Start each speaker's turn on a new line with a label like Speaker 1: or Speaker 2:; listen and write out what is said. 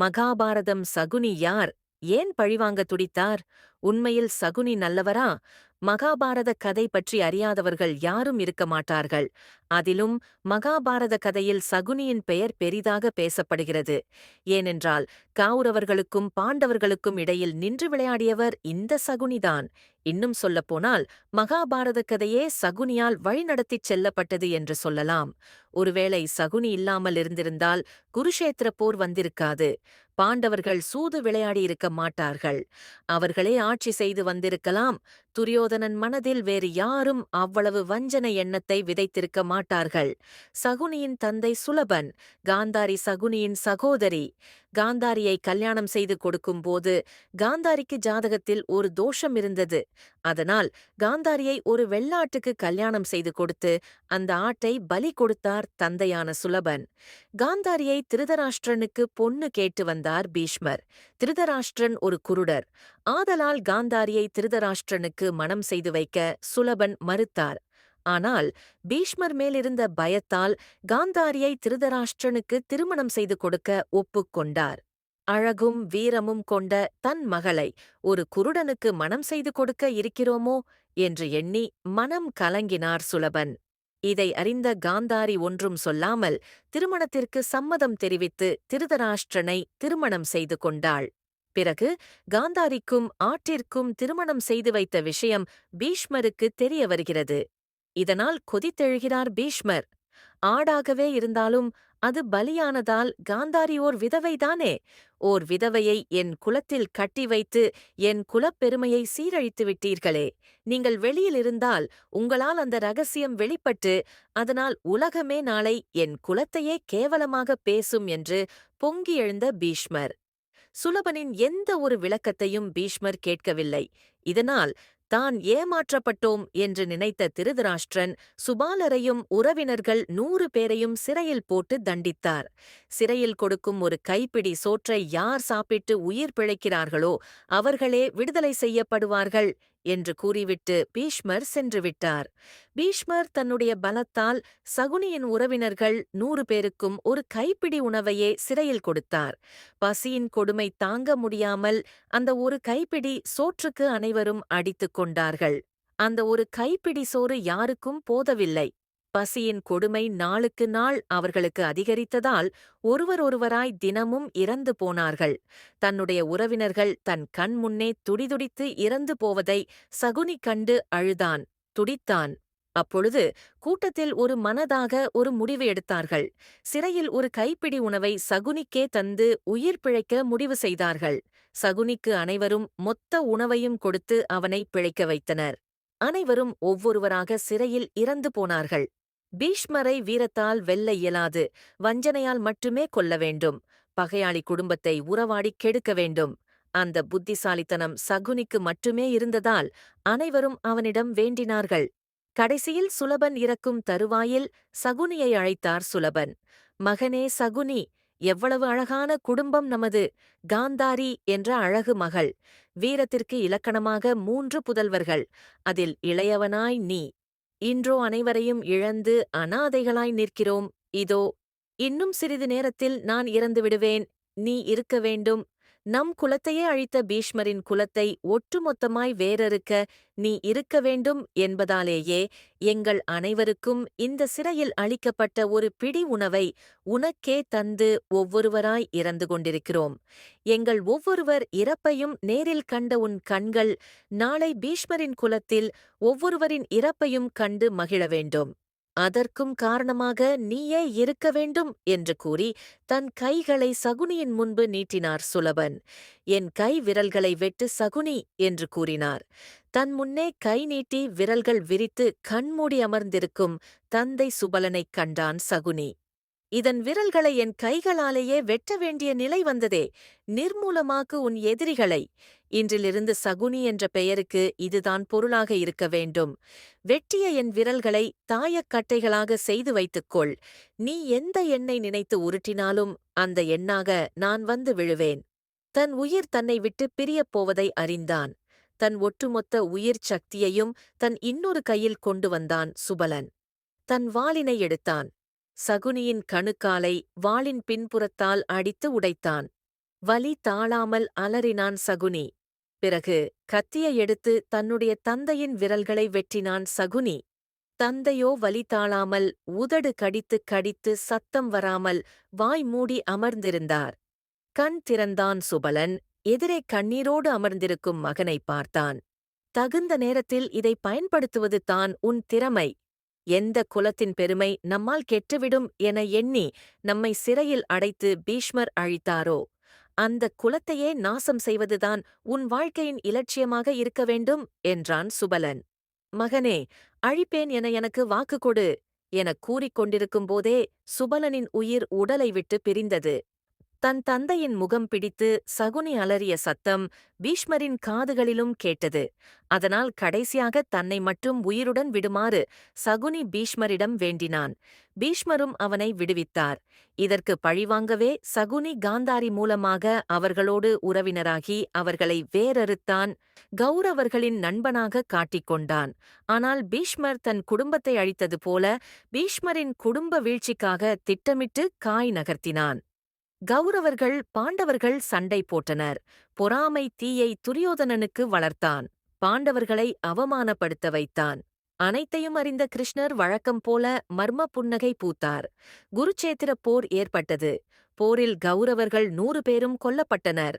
Speaker 1: மகாபாரதம் சகுனி யார்? ஏன் பழிவாங்க துடித்தார்? உண்மையில் சகுனி நல்லவரா? மகாபாரத கதை பற்றி அறியாதவர்கள் யாரும் இருக்க மாட்டார்கள். அதிலும் மகாபாரத கதையில் சகுனியின் பெயர் பெரிதாக பேசப்படுகிறது. ஏனென்றால் கௌரவர்களுக்கும் பாண்டவர்களுக்கும் இடையில் நின்று விளையாடியவர் இந்த சகுனிதான். இன்னும் சொல்லப்போனால் மகாபாரத கதையே சகுனியால் வழிநடத்திச் செல்லப்பட்டது என்று சொல்லலாம். ஒருவேளை சகுனி இல்லாமல் இருந்திருந்தால் குருஷேத்திர போர் வந்திருக்காது. பாண்டவர்கள் சூது விளையாடியிருக்க மாட்டார்கள். அவர்களே ஆட்சி செய்து வந்திருக்கலாம். துரியோதனன் மனதில் வேறு யாரும் அவ்வளவு வஞ்சன எண்ணத்தை விதைத்திருக்க மாட்டார்கள். சகுனியின் தந்தை சுலபன் காந்தாரி சகுனியின் சகோதரி காந்தாரியை கல்யாணம் செய்து கொடுக்கும்போது காந்தாரிக்கு ஜாதகத்தில் ஒரு தோஷம் இருந்தது. அதனால் காந்தாரியை ஒரு வெள்ளாட்டுக்கு கல்யாணம் செய்து கொடுத்து அந்த ஆட்டை பலி கொடுத்தார் தந்தையான சுலபன். காந்தாரியை திருதராஷ்டிரனுக்கு பொண்ணு கேட்டு வந்தார் பீஷ்மர். திருதராஷ்டிரன் ஒரு குருடர். ஆதலால் காந்தாரியை திருதராஷ்டிரனுக்கு மனம் செய்து வைக்க சுலபன் மறுத்தார். ஆனால் பீஷ்மர் மேலிருந்த பயத்தால் காந்தாரியை திருதராஷ்டிரனுக்கு திருமணம் செய்து கொடுக்க ஒப்புக்கொண்டார் அழகும் வீரமும் கொண்ட தன் மகளை ஒரு குருடனுக்கு மனம் செய்து கொடுக்க இருக்கிறோமோ? என்று எண்ணி மனம் கலங்கினார் சுலபன். இதை அறிந்த காந்தாரி ஒன்றும் சொல்லாமல் திருமணத்திற்கு சம்மதம் தெரிவித்து திருதராஷ்டிரனை திருமணம் செய்து கொண்டாள். பிறகு காந்தாரிக்கும் ஆற்றிற்கும் திருமணம் செய்து வைத்த விஷயம் பீஷ்மருக்கு தெரிய வருகிறது. இதனால் கொதித்தெழுகிறார் பீஷ்மர். ஆடாகவே இருந்தாலும் அது பலியானதால் காந்தாரி ஓர் விதவைதானே ஓர் விதவையை என் குலத்தில் கட்டி வைத்து என் குலப்பெருமையை சீரழித்து விட்டீர்களே. நீங்கள் வெளியில் இருந்தால் உங்களால் அந்த ரகசியம் வெளிப்பட்டு அதனால் உலகமே நாளை என் குலத்தையே கேவலமாக பேசும் என்று பொங்கி எழுந்த பீஷ்மர். சுலபனின் எந்த ஒரு விளக்கத்தையும் பீஷ்மர் கேட்கவில்லை. இதனால் தான் ஏமாற்றப்பட்டோம் என்று நினைத்த திருதராஷ்டிரன் சுபாலரையும் உறவினர்கள் நூறு பேரையும் சிறையில் போட்டு தண்டித்தார். சிறையில் கொடுக்கும் ஒரு கைப்பிடி சோற்றை யார் சாப்பிட்டு உயிர் பிழைக்கிறார்களோ அவர்களே விடுதலை செய்யப்படுவார்கள் என்று கூறிவிட்டு பீஷ்மர் சென்றுவிட்டார் பீஷ்மர் தன்னுடைய பலத்தால் சகுனியின் உறவினர்கள் நூறு பேருக்கும் ஒரு கைப்பிடி உணவையே சிறையில் கொடுத்தார். பசியின் கொடுமை தாங்க முடியாமல் அந்த ஒரு கைப்பிடி சோற்றுக்கு அனைவரும் அடித்துக் கொண்டார்கள். அந்த ஒரு கைப்பிடி சோறு யாருக்கும் போதவில்லை. பசியின் கொடுமை நாளுக்கு நாள் அவர்களுக்கு அதிகரித்ததால் ஒருவரொருவராய் தினமும் இறந்து போனார்கள். தன்னுடைய உறவினர்கள் தன் கண் முன்னே துடிதுடித்து இறந்து போவதை சகுனி கண்டு அழுதான். துடித்தான். அப்பொழுது கூட்டத்தில் ஒரு மனதாக ஒரு முடிவு எடுத்தார்கள். சிறையில் ஒரு கைப்பிடி உணவை சகுனிக்கே தந்து உயிர் பிழைக்க முடிவு செய்தார்கள். சகுனிக்கு அனைவரும் மொத்த உணவையும் கொடுத்து அவனை பிழைக்க வைத்தனர். அனைவரும் ஒவ்வொருவராக சிறையில் இறந்து போனார்கள். பீஷ்மரை வீரத்தால் வெல்ல இயலாது வஞ்சனையால் மட்டுமே கொல்ல வேண்டும் பகையாளி குடும்பத்தை உறவாடி கெடுக்க வேண்டும். அந்த புத்திசாலித்தனம் சகுனிக்கு மட்டுமே இருந்ததால் அனைவரும் அவனிடம் வேண்டினார்கள். கடைசியில் சுலபன் இறக்கும் தருவாயில் சகுனியை அழைத்தார் சுலபன். மகனே சகுனி எவ்வளவு அழகான குடும்பம் நமது காந்தாரி என்ற அழகு மகள். வீரத்திற்கு இலக்கணமாக மூன்று புதல்வர்கள். அதில் இளையவனாய் நீ இன்றோ அனைவரையும் இழந்து அனாதைகளாய் நிற்கிறோம். இதோ இன்னும் சிறிது நேரத்தில் நான் இறந்து விடுவேன் நீ இருக்க வேண்டும். நம் குலத்தையே அழித்த பீஷ்மரின் குலத்தை ஒட்டுமொத்தமாய் வேறறுக்க நீ இருக்க வேண்டும் என்பதாலேயே எங்கள் அனைவருக்கும் இந்த சிறையில் அளிக்கப்பட்ட ஒரு பிடி உணவை உனக்கே தந்து ஒவ்வொருவராய் இறந்து கொண்டிருக்கிறோம். எங்கள் ஒவ்வொருவர் இறப்பையும் நேரில் கண்ட உன் கண்கள் நாளை பீஷ்மரின் குலத்தில் ஒவ்வொருவரின் இறப்பையும் கண்டு மகிழ வேண்டும். அதற்கும் காரணமாக நீயே இருக்க வேண்டும் என்று கூறி தன் கைகளை சகுனியின் முன்பு நீட்டினார் சுலபன். என் கை விரல்களை வெட்டு சகுனி என்று கூறினார். தன் முன்னே கை நீட்டி விரல்கள் விரித்து கண்மூடி அமர்ந்திருக்கும் தந்தை சுபலனைக் கண்டான் சகுனி. இதன் விரல்களை என் கைகளாலேயே வெட்ட வேண்டிய நிலை வந்ததே. நிர்மூலமாக்கு உன் எதிரிகளை. இன்றிலிருந்து சகுனி என்ற பெயருக்கு இதுதான் பொருளாக இருக்க வேண்டும். வெட்டிய என் விரல்களை தாயக்கட்டைகளாக செய்து வைத்துக்கொள். நீ எந்த எண்ணை நினைத்து உருட்டினாலும் அந்த எண்ணாக நான் வந்து விழுவேன். தன் உயிர் தன்னை விட்டு பிரியப் போவதை அறிந்தான். தன் ஒட்டுமொத்த உயிர் சக்தியையும் தன் இன்னொரு கையில் கொண்டு வந்தான் சுபலன். தன் வாளினை எடுத்தான். சகுனியின் கணுக்காலை வாளின் பின்புறத்தால் அடித்து உடைத்தான். வலி தாழாமல் அலறினான் சகுனி. பிறகு கத்தியை எடுத்து தன்னுடைய தந்தையின் விரல்களை வெட்டினான் சகுனி. தந்தையோ வலி தாழாமல் உதடு கடித்து கடித்து சத்தம் வராமல் வாய் மூடி அமர்ந்திருந்தார். கண் திறந்தான் சுபலன் எதிரே கண்ணீரோடு அமர்ந்திருக்கும் மகனை பார்த்தான். தகுந்த நேரத்தில் இதை பயன்படுத்துவது தான் உன் திறமை. எந்த குலத்தின் பெருமை நம்மால் கெட்டுவிடும் என எண்ணி நம்மை சிறையில் அடைத்து பீஷ்மர் அழித்தாரோ? அந்த குலத்தையே நாசம் செய்வதுதான் உன் வாழ்க்கையின் இலட்சியமாக இருக்க வேண்டும் என்றான் சுபலன். மகனே அழிப்பேன் என எனக்கு வாக்கு கொடு எனக் கூறிக்கொண்டிருக்கும் போதே சுபலனின் உயிர் உடலை விட்டு பிரிந்தது. தன் தந்தையின் முகம் பிடித்து சகுனி அலறிய சத்தம் பீஷ்மரின் காதுகளிலும் கேட்டது. அதனால் கடைசியாக தன்னை மட்டும் உயிருடன் விடுமாறு சகுனி பீஷ்மரிடம் வேண்டினான். பீஷ்மரும் அவனை விடுவித்தார். இதற்கு பழிவாங்கவே சகுனி காந்தாரி மூலமாக அவர்களோடு உறவினராகி அவர்களை வேறறுத்தான் கௌரவர்களின் நண்பனாக காட்டிக்கொண்டான் ஆனால் பீஷ்மர் தன் குடும்பத்தை அழித்தது போல பீஷ்மரின் குடும்ப வீழ்ச்சிக்காக திட்டமிட்டு காய் நகர்த்தினான். கௌரவர்கள் பாண்டவர்கள் சண்டை போட்டனர். பொறாமை தீயை துரியோதனனுக்கு வளர்த்தான். பாண்டவர்களை அவமானப்படுத்த வைத்தான். அனைத்தையும் அறிந்த கிருஷ்ணர் வழக்கம் போல மர்ம புன்னகை பூத்தார். குருச்சேத்திர போர் ஏற்பட்டது. போரில் கௌரவர்கள் நூறு பேரும் கொல்லப்பட்டனர்.